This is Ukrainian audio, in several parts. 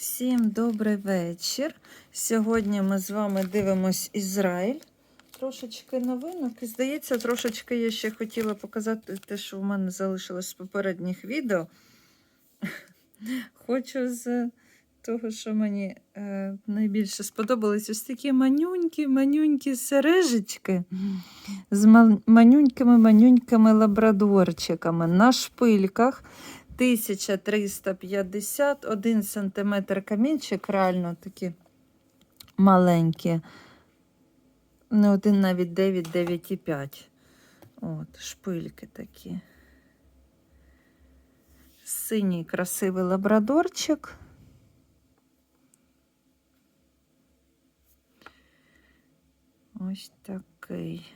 Всім добрий вечір. Сьогодні ми з вами дивимось Ізраїль. Трошечки новинок. І здається, трошечки я ще хотіла показати те, що в мене залишилось з попередніх відео. Хочу з того, що мені е, найбільше сподобались ось такі манюнькі, манюнькі сережечки з манюнькими-манюнькими лабрадорчиками на шпильках. 1351 см камінчик, реально такі маленькі. Не один навіть 9, 9,5. От, шпильки такі. Синій красивий лабрадорчик. Ось такий.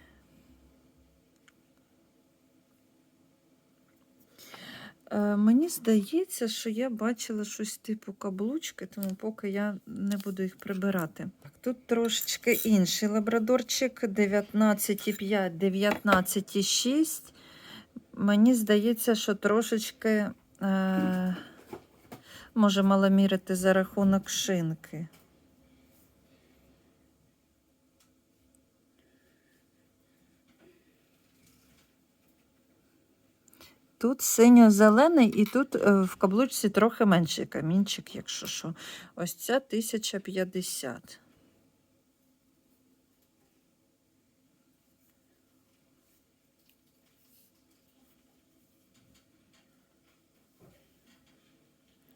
Мені здається, що я бачила щось типу каблучки, тому поки я не буду їх прибирати. Тут трошечки інший лабрадорчик 19,5, 19,6. Мені здається, що трошечки е, може маломірити за рахунок шинки. Тут синьо-зелений, і тут е, в каблучці трохи менший камінчик, якщо що. Ось ця 1050.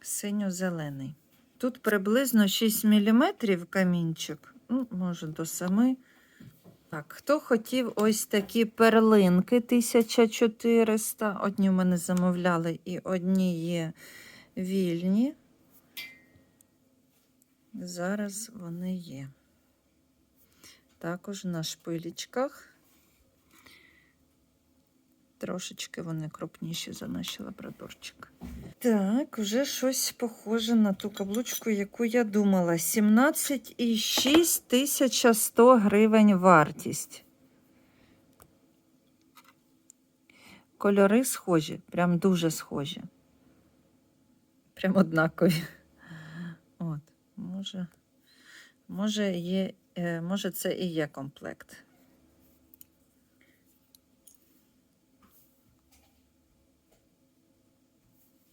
Синьо-зелений. Тут приблизно 6 мм камінчик, ну, може до 7 так, хто хотів ось такі перлинки 1400. Одні в мене замовляли і одні є вільні. Зараз вони є. Також на шпилічках. Трошечки вони крупніші за наші лабрадорчики. Так, вже щось похоже на ту каблучку, яку я думала. 17,6 1100 гривень вартість. Кольори схожі, прям дуже схожі. Прям однакові. От, може, може, є, е, може, це і є комплект.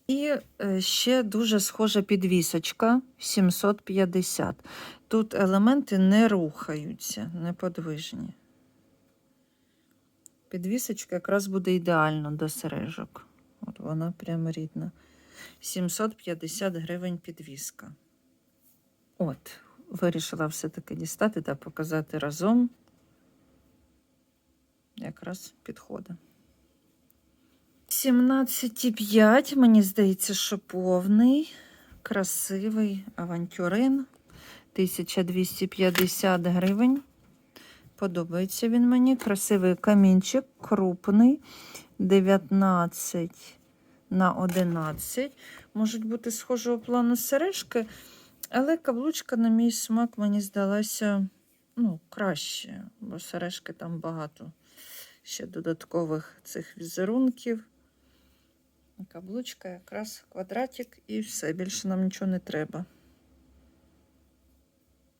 І е, ще дуже схожа підвісочка 750. Тут елементи не рухаються, неподвижні. Підвісочка якраз буде ідеально до сережок. От вона прямо рідна. 750 гривень підвіска. От, вирішила все-таки дістати та показати разом. Якраз підходить. 17,5, мені здається, що повний, красивий авантюрин. 1250 гривень. Подобається він мені. Красивий камінчик, крупний. 19 на 11. Можуть бути схожого плану сережки, але каблучка, на мій смак, мені здалася ну, краще, бо сережки там багато ще додаткових цих візерунків. Каблучка якраз квадратик і все, більше нам нічого не треба.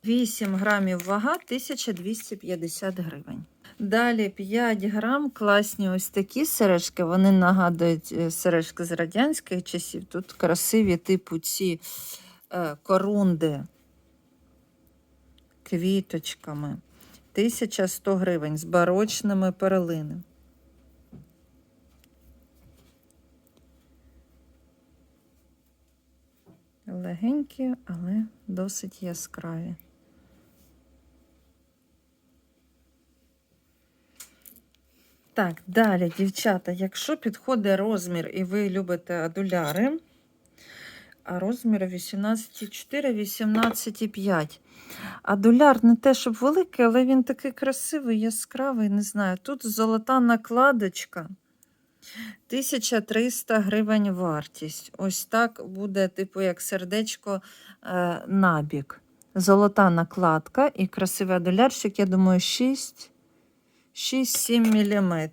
8 грамів вага 1250 гривень. Далі 5 грам, класні ось такі сережки. Вони нагадують е, сережки з радянських часів. Тут красиві, типу ці е, корунди квіточками. 1100 гривень з барочними перлинами. Легенькі, але досить яскраві. Так, далі, дівчата, якщо підходить розмір і ви любите адуляри, а розмір 18,4, 18,5. Адуляр не те, щоб великий, але він такий красивий, яскравий, не знаю. Тут золота накладочка. 1300 гривень вартість. Ось так буде, типу, як сердечко е, набік. Золота накладка і красивий долярчик, я думаю, 6-7 мм.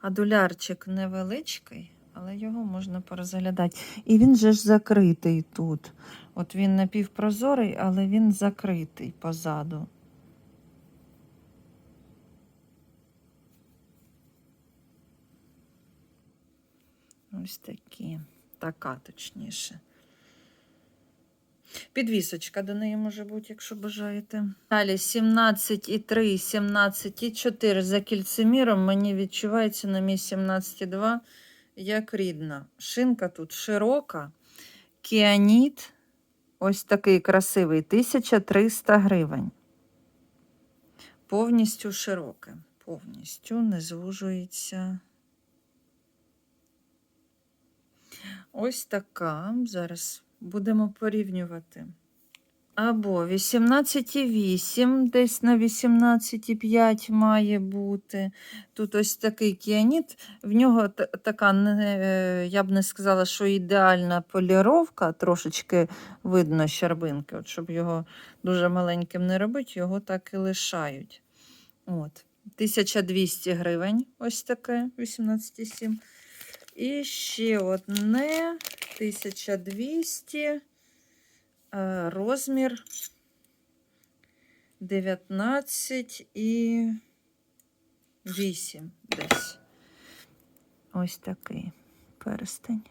А дулярчик невеличкий але його можна порозглядати. І він же ж закритий тут. От він напівпрозорий, але він закритий позаду. Ось такі. Така точніше. Підвісочка до неї може бути, якщо бажаєте. Далі 17,3, 17,4 за кільцеміром мені відчувається на мій 17,2 як рідна. Шинка тут широка. Кіаніт ось такий красивий 1300 гривень. Повністю широке. Повністю не звужується. Ось така. Зараз будемо порівнювати. Або 18,8, десь на 18,5 має бути. Тут ось такий кіаніт. В нього така, е, я б не сказала, що ідеальна поліровка, трошечки видно щербинки. От, щоб його дуже маленьким не робити, його так і лишають. От. 1200 гривень, ось таке, 18,7. І ще одне 1200, е, розмір 19 і 8 десь. Ось такий перстень.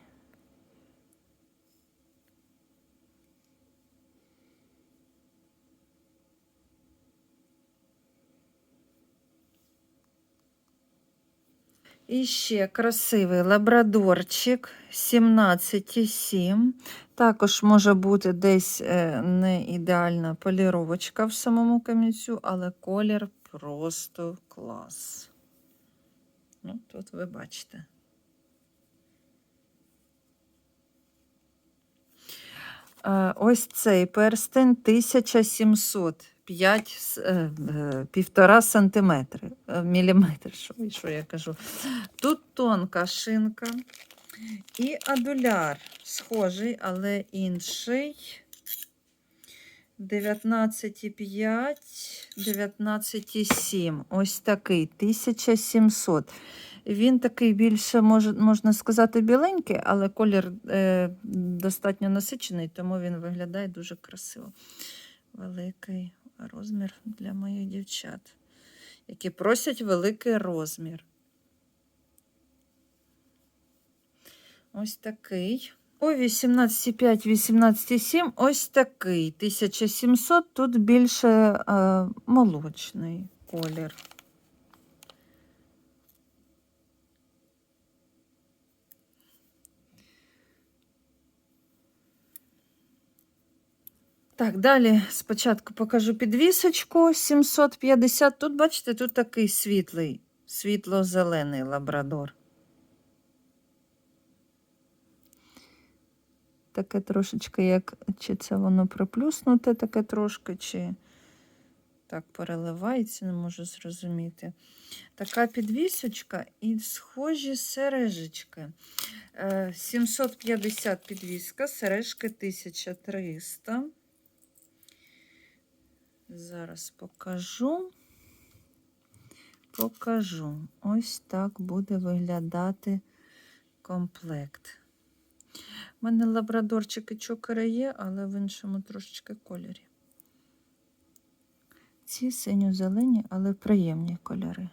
І ще красивий лабрадорчик 17,7. Також може бути десь е, не ідеальна поліровочка в самому камінцю, але колір просто клас. Ну, тут ви бачите. Е, Ось цей перстень 1700. 5, е, півтора сантиметри, міліметр, що, що я кажу. Тут тонка шинка і адуляр схожий, але інший. 19,5, 19,7. Ось такий, 1700. Він такий більше, можна сказати, біленький, але колір е, достатньо насичений, тому він виглядає дуже красиво. Великий розмір для моїх дівчат, які просять великий розмір. Ось такий. О, 18,5, 18,7, ось такий. 1700, тут більше е, молочний колір. Так, далі спочатку покажу підвісочку 750. Тут, бачите, тут такий світлий, світло-зелений лабрадор. Таке трошечки, як чи це воно приплюснуте, таке трошки, чи так переливається, не можу зрозуміти. Така підвісочка і схожі сережечки. Е, 750 підвіска, сережки 1300. Зараз покажу. Покажу. Ось так буде виглядати комплект. У мене лабрадорчик і чокера є, але в іншому трошечки кольорі. Ці синьо-зелені, але приємні кольори.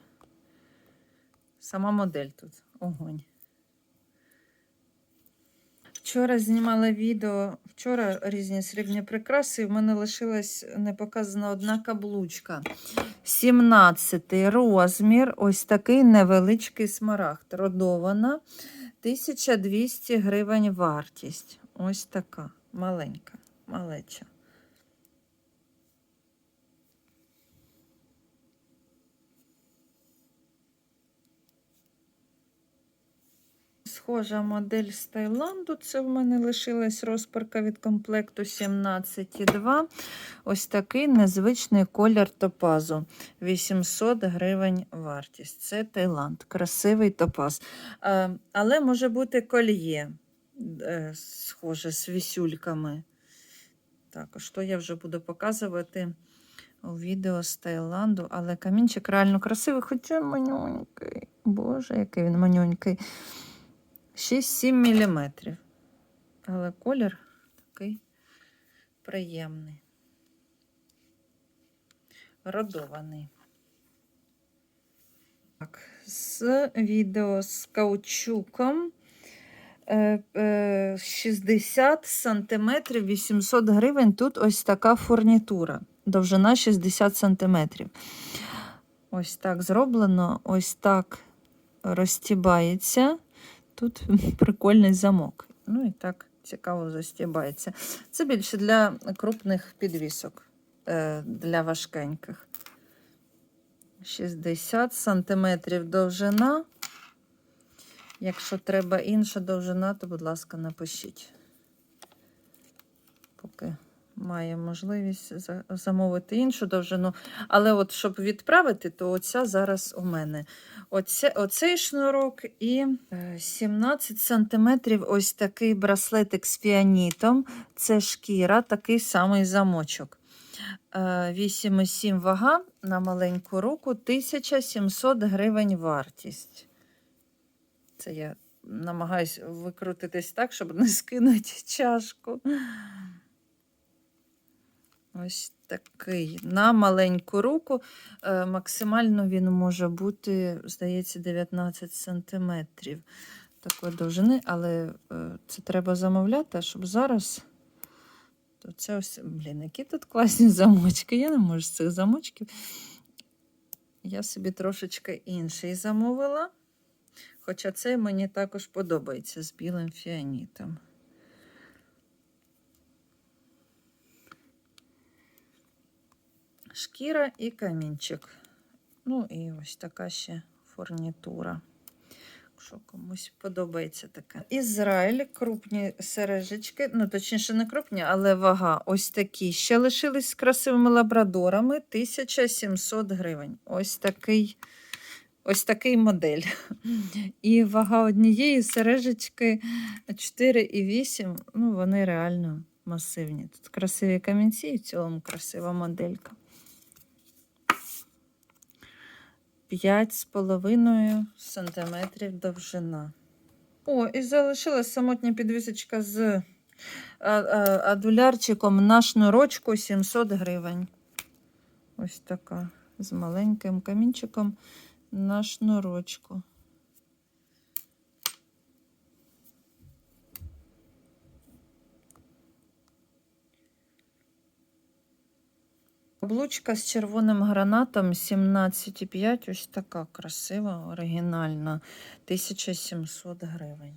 Сама модель тут огонь. Вчора знімала відео, вчора різні срібні прикраси, і в мене лишилась не показана одна каблучка. 17 розмір, ось такий невеличкий смарагд. Родована. 1200 гривень вартість. Ось така маленька, малеча. Схожа модель з Таїланду. Це в мене лишилась розпарка від комплекту 17,2. Ось такий незвичний колір топазу. 800 гривень вартість. Це Таїланд. Красивий топаз. Е, Але може бути кольє, е, схоже, з вісюльками. Також то я вже буду показувати у відео з Таїланду, але камінчик реально красивий, хоча манюнький. Боже, який він манюнький. 6-7 мм. Але колір такий приємний. Родований. Так, з відео з каучуком. Е, е, 60 сантиметрів 800 гривень. Тут ось така фурнітура. Довжина 60 сантиметрів. Ось так зроблено, ось так розтібається. Тут прикольний замок. Ну і так цікаво застібається. Це більше для крупних підвісок, е, для важкеньких. 60 сантиметрів довжина. Якщо треба інша довжина, то, будь ласка, напишіть. Поки має можливість замовити іншу довжину. Але от щоб відправити, то оця зараз у мене. Оце, оцей шнурок і е, 17 сантиметрів ось такий браслетик з фіанітом. Це шкіра, такий самий замочок. Е, 8,7 вага на маленьку руку, 1700 гривень вартість. Це я намагаюсь викрутитись так, щоб не скинути чашку. Ось такий. На маленьку руку. Е, Максимально він може бути, здається, 19 сантиметрів такої довжини, але е, це треба замовляти, щоб зараз. То це ось, блін, які тут класні замочки. Я не можу з цих замочків. Я собі трошечки інший замовила. Хоча цей мені також подобається з білим фіанітом. Шкіра і камінчик. Ну і ось така ще фурнітура. Якщо комусь подобається таке. Ізраїль, крупні сережечки, ну точніше, не крупні, але вага ось такі. Ще лишились з красивими лабрадорами 1700 гривень. Ось такий, ось такий модель. І вага однієї сережечки 4,8. Ну, вони реально масивні. Тут красиві камінці і в цілому красива моделька. 5,5 сантиметрів довжина. О, і залишилась самотня підвісочка з а, а, адулярчиком на шнурочку 700 гривень. Ось така. З маленьким камінчиком на шнурочку. Каблучка з червоним гранатом 17,5. Ось така красива, оригінальна. 1700 гривень.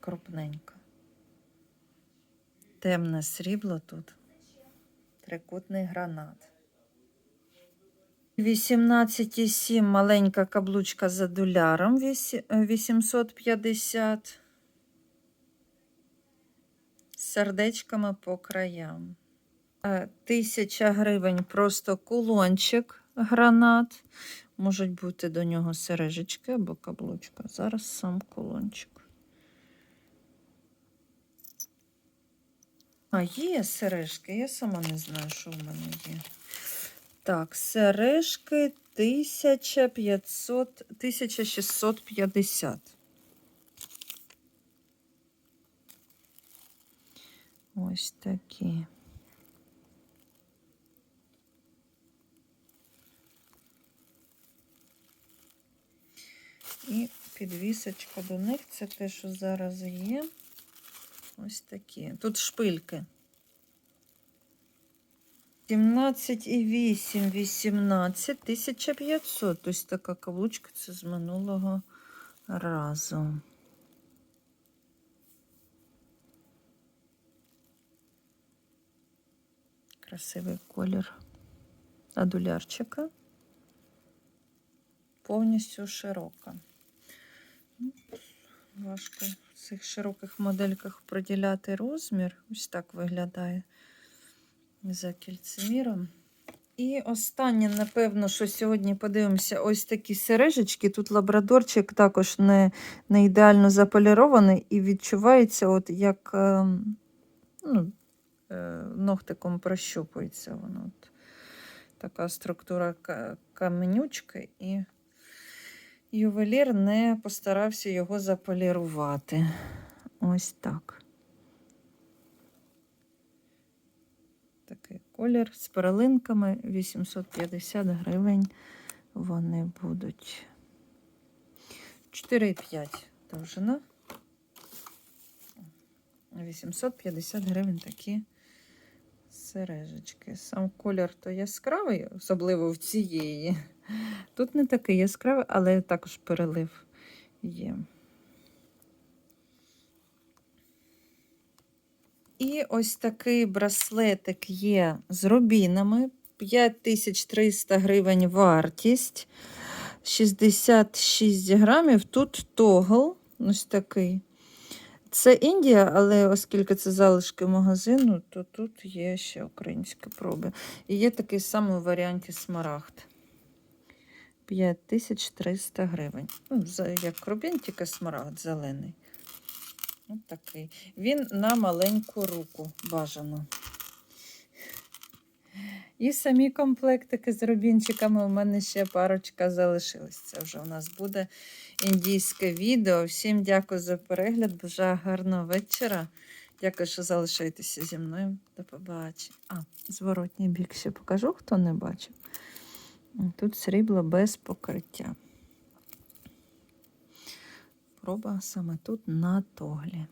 Крупненька. Темне срібло тут. Трикутний гранат. 18,7 маленька каблучка за доляром. е, 850. З сердечками по краям. Е, Тисяча гривень просто кулончик гранат. Можуть бути до нього сережечки або каблучка. Зараз сам кулончик. А, є сережки, я сама не знаю, що в мене є. Так, сережки 1500, 1650. Ось такі. І підвісочка до них це те, що зараз є. Ось такі. Тут шпильки. 17,8, 18, 1500. Ось така каблучка це з минулого разу. Красивий колір адулярчика. Повністю широка. Важко в цих широких модельках приділяти розмір. Ось так виглядає за кільцеміром. І останнє, напевно, що сьогодні подивимося, ось такі сережечки. Тут лабрадорчик також не, не ідеально заполірований і відчувається, от як ем, ну, е, ногтиком прощупується воно. От. така структура каменючки, і ювелір не постарався його заполірувати. Ось так. Такий колір з перлинками 850 гривень. Вони будуть 4,5 довжина. 850 гривень такі сережечки. Сам колір то яскравий, особливо в цієї. Тут не такий яскравий, але також перелив є. І ось такий браслетик є з рубінами. 5300 гривень вартість. 66 грамів. Тут тогл, ось такий. Це Індія, але оскільки це залишки магазину, то тут є ще українські проби. І є такий самий у варіанті смарагд. 5300 гривень. Ну, як рубін, тільки смарагд зелений. Ось такий. Він на маленьку руку бажано. І самі комплектики з рубінчиками у мене ще парочка залишилась. Це вже у нас буде індійське відео. Всім дякую за перегляд. Бажаю гарного вечора. Дякую, що залишаєтеся зі мною. До побачення. А, зворотній бік ще покажу, хто не бачив. Тут срібло без покриття. Проба саме тут на тоглі.